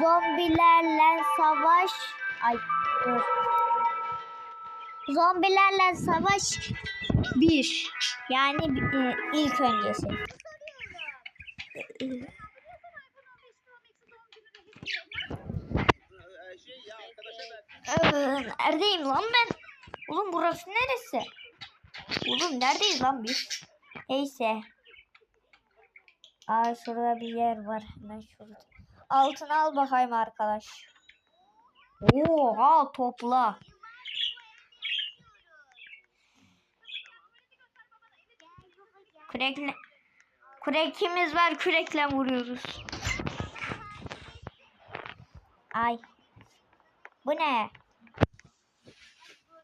Zombilerle savaş. Ay dur. Zombilerle savaş bir. Yani e, ilk öncesi. Ee, neredeyim lan ben? Oğlum burası neresi? Oğlum neredeyiz lan biz? Neyse. Aa şurada bir yer var. Hemen şurada. Altını al bakayım arkadaş. Oha topla. Kürekle Kürekimiz var kürekle vuruyoruz. Ay. Bu ne?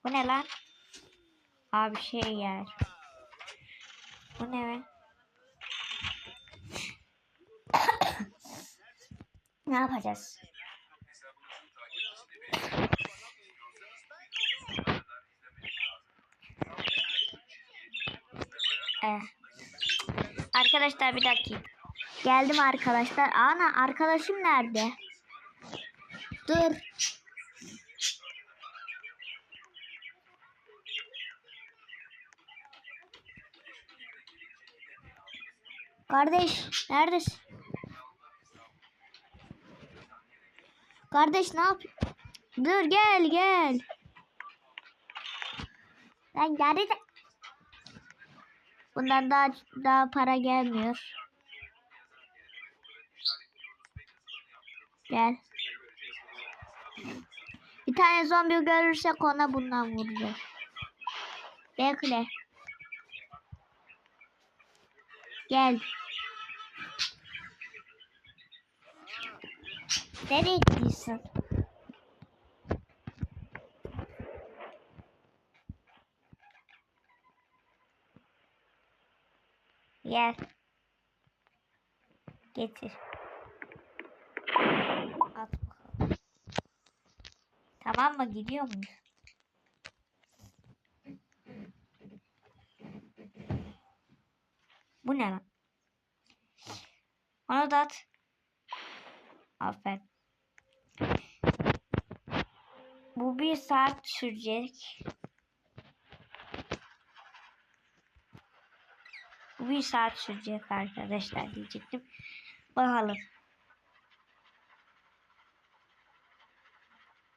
Bu ne lan? Abi şey yer. Bu ne be? Ne yapacağız? Eh. Arkadaşlar bir dakika. Geldim arkadaşlar. Ana arkadaşım nerede? Dur. Kardeş neredesin? Kardeş ne yap? Dur gel gel. Ben geri de... Bundan daha daha para gelmiyor. Gel. Bir tane zombi görürsek ona bundan vuracağız. Bekle. Gel. Nereye gidiyorsun? Gel. Getir. At. Tamam mı? Gidiyor muyuz? Bu ne lan? Onu da at. Aferin. Bir saat sürecek. Bir saat sürecek arkadaşlar diyecektim. Bakalım.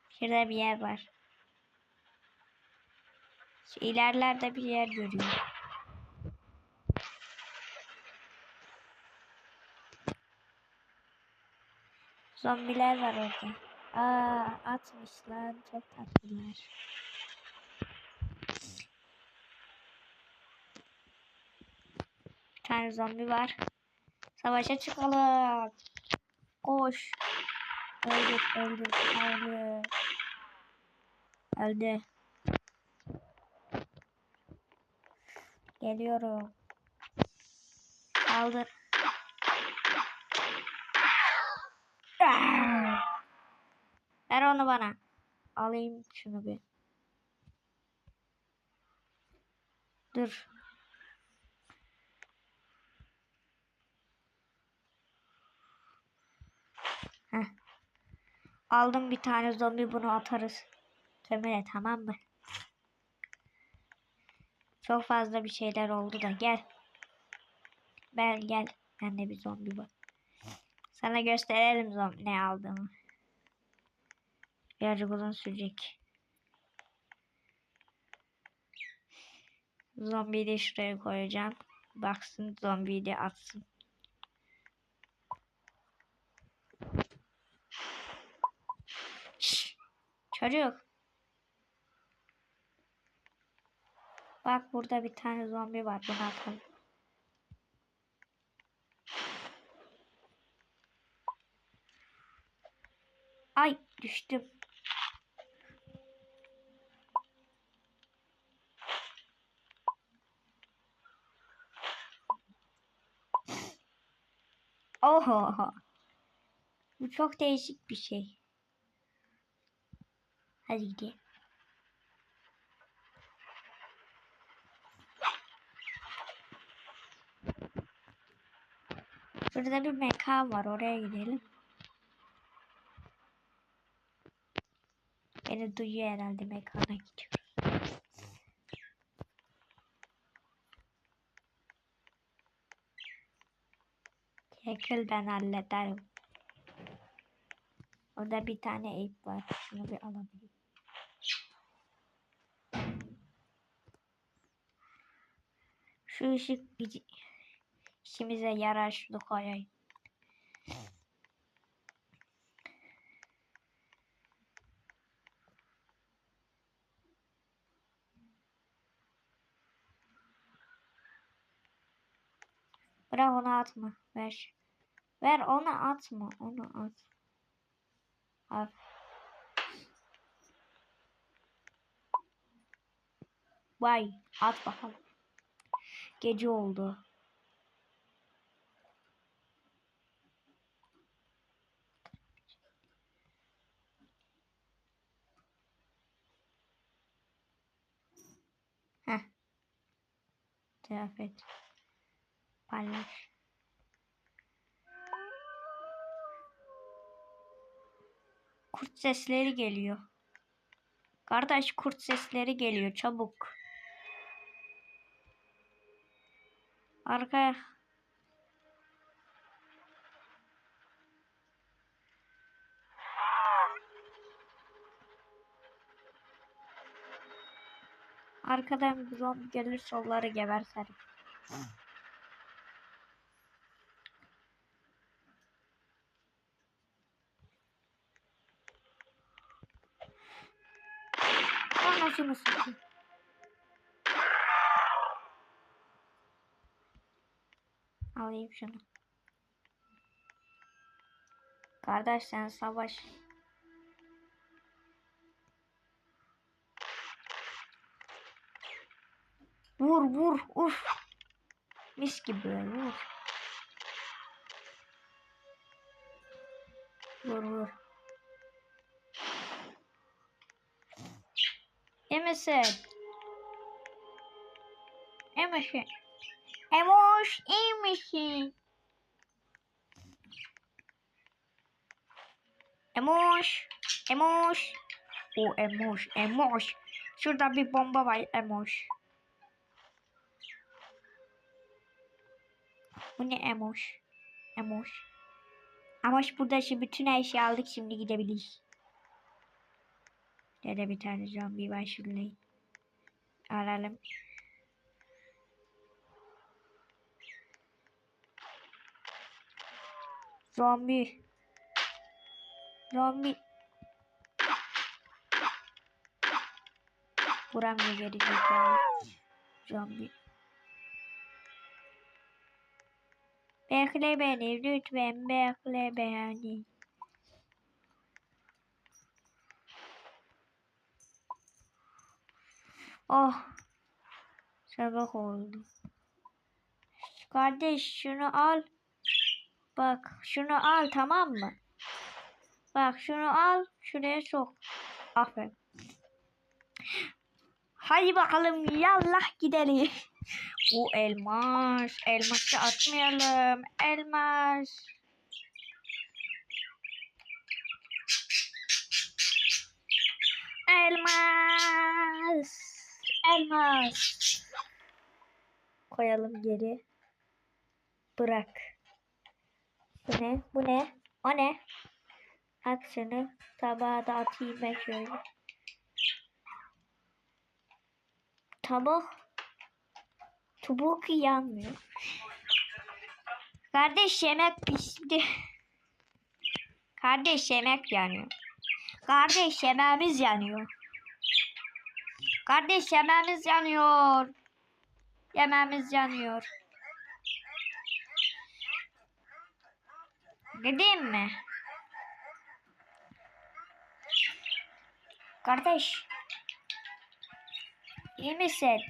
Şurada bir yer var. Şu ilerlerde bir yer görüyorum. Zombiler var orada. Aa atmışlar. Çok tatlılar. Bir tane zombi var. Savaşa çıkalım. Koş. Öldür, öldür, öldür. Öldü. Geliyorum. Kaldır. Ver onu bana. Alayım şunu bir. Dur. Heh. Aldım bir tane zombi bunu atarız. Kömüre tamam mı? Çok fazla bir şeyler oldu da gel. Gel gel. Bende bir zombi var. Sana gösterelim zombi ne aldığımı. Birazcık uzun sürecek. Zombiyi de şuraya koyacağım. Baksın zombiyi de atsın. Şşş, çocuk. Bak burada bir tane zombi var. Bunu atalım. Ay düştüm. Oho. Bu çok değişik bir şey. Hadi gidelim. Şurada bir mekan var. Oraya gidelim. Beni duyuyor herhalde mekana gidiyor. Çekil ben hallederim. Orada bir tane ip var. Şunu bir alabilirim. Şu ışık işimize yarar şunu koyayım. Bırak onu atma. Ver. Ver onu atma. Onu at. Al. Vay. At bakalım. Gece oldu. Heh. Taraf et. Paylaş. Kurt sesleri geliyor. Kardeş kurt sesleri geliyor çabuk. Arka Arkadan bir zombi gelirse onları geberterim. Satayım. Alayım şunu. Kardeş sen savaş. Vur vur uf. Mis gibi vur. Vur vur. İyi misin? Emoş misin? Emoş. Emoş. O Emoş. Emoş. Şurada bir bomba var Emoş. Bu ne Emoş? Emoş. Emoş burada şimdi bütün her şeyi aldık şimdi gidebiliriz. Nerede bir tane zombi var şurayı. Alalım. Zombi. Zombi. Vuramıyor geri zekalı. Zombi. Bekle beni lütfen bekle beni. Oh. Sabah oldu. Kardeş şunu al. Bak şunu al tamam mı? Bak şunu al. Şuraya sok. Aferin. Hadi bakalım yallah gidelim. O elmas. Elması atmayalım. Elmas. Elmas. Elmas. Koyalım geri. Bırak. Bu ne? Bu ne? O ne? At şunu. Tabağa da atayım ben şöyle. Tabak. Çubuk yanmıyor. Kardeş yemek pişti. Kardeş yemek yanıyor. Kardeş yemeğimiz yanıyor. Kardeş yemeğimiz yanıyor. Yemeğimiz yanıyor. Gideyim mi? Kardeş. İyi misin?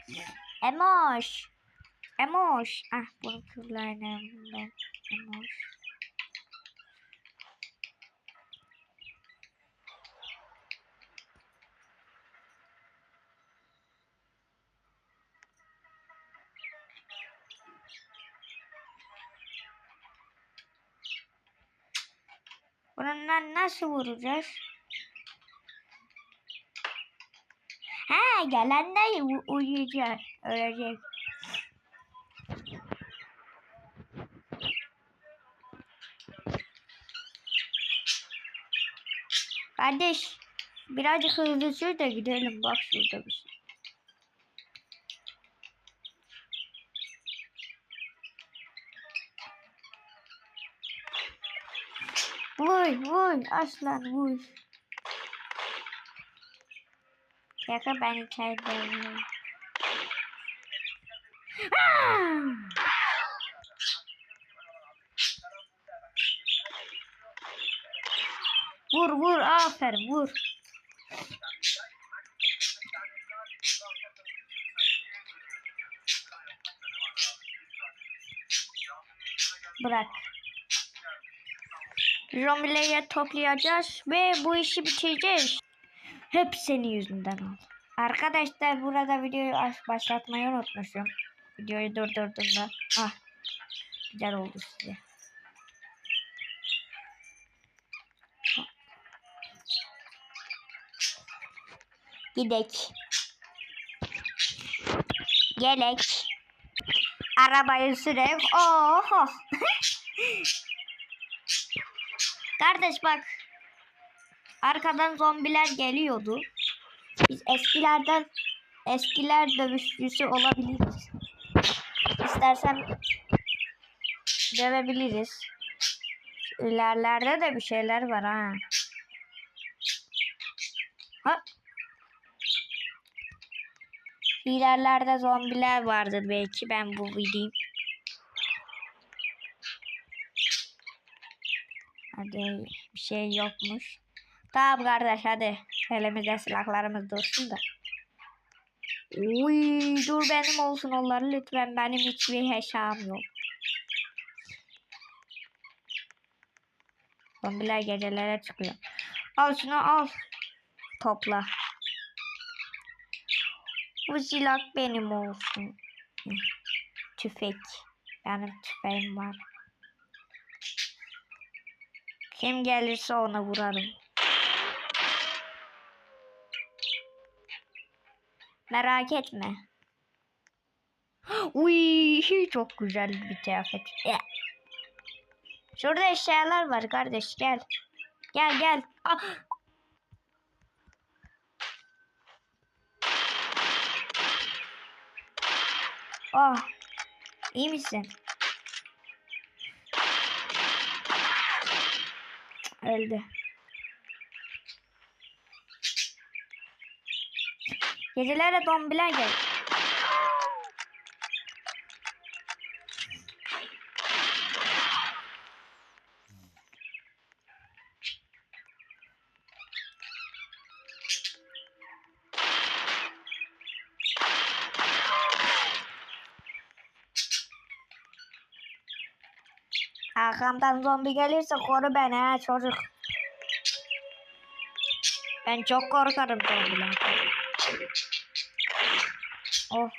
Emoş. Emoş. Ah bunu kullanayım ben. Emoş. Bununla nasıl vuracağız? Ha gelenler uyuyacak. Ölecek. Kardeş birazcık hızlı sür de gidelim. Bak şurada bir şey. Vuy vuy aslan vuy. Şaka ben içerideyim. Ah! Vur vur aferin vur. Bırak. Zombileri toplayacağız ve bu işi bitireceğiz. Hep senin yüzünden oldu. Arkadaşlar burada videoyu başlatmayı unutmuşum. Videoyu durdurdum da. Ah. Güzel oldu size. Gidek. Gelek. Arabayı sürek. Oho. Kardeş bak. Arkadan zombiler geliyordu. Biz eskilerden eskiler dövüşçüsü olabiliriz. İstersen dövebiliriz. İlerlerde de bir şeyler var ha. Ha. İlerlerde zombiler vardır belki ben bu bileyim. Hadi bir şey yokmuş. Tamam kardeş hadi. Elimizde silahlarımız dursun da. Uy dur benim olsun onlar lütfen benim hiçbir hesabım yok. Zombiler gecelere çıkıyor. Al şunu al. Topla. Bu silah benim olsun. Tüfek. Benim tüfeğim var. Kim gelirse ona vurarım. Merak etme. Uy, çok güzel bir kıyafet. Ya. Şurada eşyalar var kardeş gel. Gel gel. Ah. Oh. İyi misin? Öldü. Gecelere zombiler gel. Arkamdan zombi gelirse koru beni ha çocuk. Ben çok korkarım zombilerden. Oh.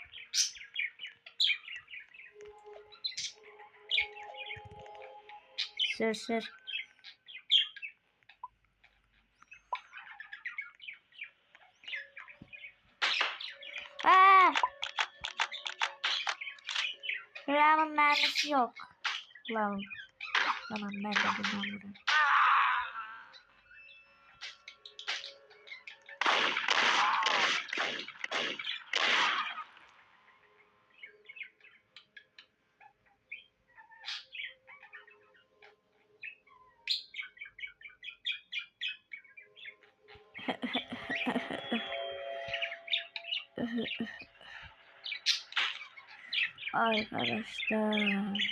Sür sür. Aa! Silahımın mermisi yok. Ulan. Tamam ben de bundan vurayım. Arkadaşlar.